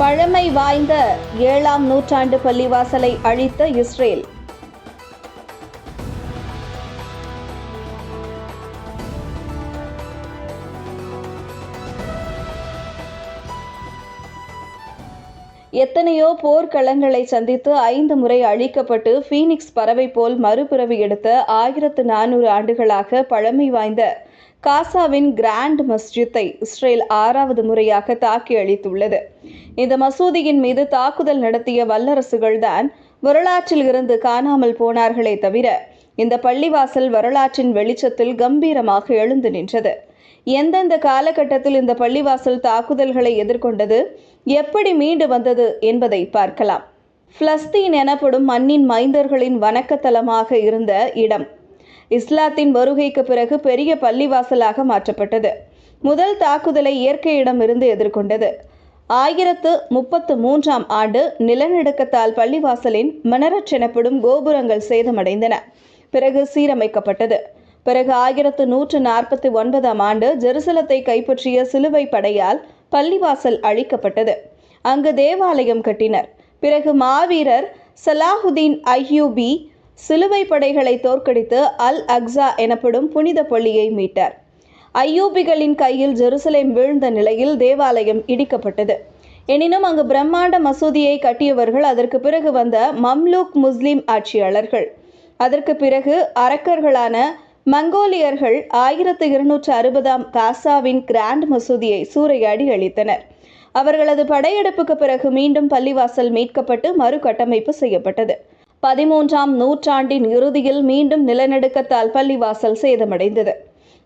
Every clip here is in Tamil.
பழமை வாய்ந்த ஏழாம் நூற்றாண்டு பள்ளிவாசலை அழித்த இஸ்ரேல். எத்தனையோ போர்க்களங்களை சந்தித்து ஐந்து முறை அழிக்கப்பட்டு ஃபீனிக்ஸ் பறவை போல் மறுபிறவி எடுத்த ஆயிரத்து நானூறு ஆண்டுகளாக பழமை வாய்ந்த காசாவின் கிராண்ட் மஸ்ஜித்தை இஸ்ரேல் ஆறாவது முறையாக தாக்கி அழித்துள்ளது. இந்த மசூதியின் மீது தாக்குதல் நடத்திய வல்லரசுகள்தான் வரலாற்றில் இருந்து காணாமல் போனார்களே தவிர இந்த பள்ளிவாசல் வரலாற்றின் வெளிச்சத்தில் கம்பீரமாக எழுந்து நின்றது. எந்தெந்த காலகட்டத்தில் இந்த பள்ளிவாசல் தாக்குதல்களை எதிர்கொண்டது? எப்படி மீண்டு வந்தது என்பதை பார்க்கலாம். பிலஸ்தீன் எனப்படும் மண்ணின் மைந்தர்களின் வணக்கத்தலமாக இருந்த இடம். இஸ்லாத்தின் வருகைக்கு பிறகு பெரிய பள்ளிவாசலாக மாற்றப்பட்டது. முதல் தாக்குதலை இயற்கையிடமிருந்து எதிர்கொண்டது. ஆயிரத்து முப்பத்து மூன்றாம் ஆண்டு நிலநடுக்கத்தால் பள்ளிவாசலின் மனரச் எனப்படும் கோபுரங்கள் சேதமடைந்தன. பிறகு சீரமைக்கப்பட்டது. பிறகு ஆயிரத்து நூற்று நாற்பத்தி ஒன்பதாம் ஆண்டு ஜெருசலத்தை கைப்பற்றிய சிலுவை படையால் பள்ளிவாசல் அழிக்கப்பட்டது. அங்கு தேவாலயம் கட்டினர். பிறகு மாவீரர் சலாஹுதீன் ஐயூபி சிலுவை படைகளை தோற்கடித்து அல் அக்ஸா எனப்படும் புனித பள்ளியை மீட்டார். ஐயூபிகளின் கையில் ஜெருசலேம் வீழ்ந்த நிலையில் தேவாலயம் இடிக்கப்பட்டது. எனினும் அங்கு பிரம்மாண்ட மசூதியை கட்டியவர்கள் அதற்கு பிறகு வந்த மம்லூக் முஸ்லிம் ஆட்சியாளர்கள். அதற்கு பிறகு அரக்கர்களான மங்கோலியர்கள் ஆயிரத்து இருநூற்று அறுபதாம் காசாவின் கிராண்ட் மசூதியை சூறையாடி அழித்தனர். அவர்களது படையெடுப்புக்கு பிறகு மீண்டும் பள்ளிவாசல் மீட்கப்பட்டு மறுகட்டமைப்பு செய்யப்பட்டது. பதிமூன்றாம் நூற்றாண்டின் இறுதியில் மீண்டும் நிலநடுக்கத்தால் பள்ளிவாசல் சேதமடைந்தது.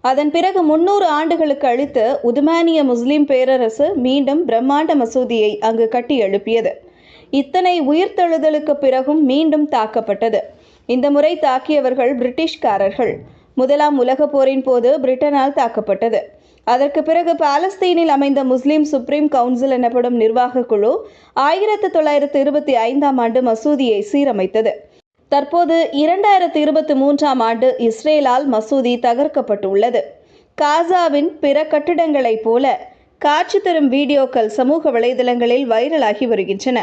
அதன் பிறகு முன்னூறு ஆண்டுகளுக்கு அழித்து உதுமானிய முஸ்லிம் பேரரசு மீண்டும் பிரம்மாண்ட மசூதியை அங்கு கட்டி எழுப்பியது. இத்தனை உயிர்த்தெழுதலுக்கு பிறகும் மீண்டும் தாக்கப்பட்டது. இந்த முறை தாக்கியவர்கள் பிரிட்டிஷ்காரர்கள். முதலாம் உலகப் போரின் போது பிரிட்டனால் தாக்கப்பட்டது. அதற்கு பிறகு பாலஸ்தீனில் அமைந்த முஸ்லிம் சுப்ரீம் கவுன்சில் எனப்படும் நிர்வாக குழு ஆயிரத்து தொள்ளாயிரத்து இருபத்தி ஐந்தாம் ஆண்டு மசூதியை சீரமைத்தது. தற்போது இரண்டாயிரத்து இருபத்தி மூன்றாம் ஆண்டு இஸ்ரேலால் மசூதி தகர்க்கப்பட்டுள்ளது. காசாவின் பிற கட்டிடங்களைப் போல காட்சி தரும் வீடியோக்கள் சமூக வலைதளங்களில் வைரலாகி வருகின்றன.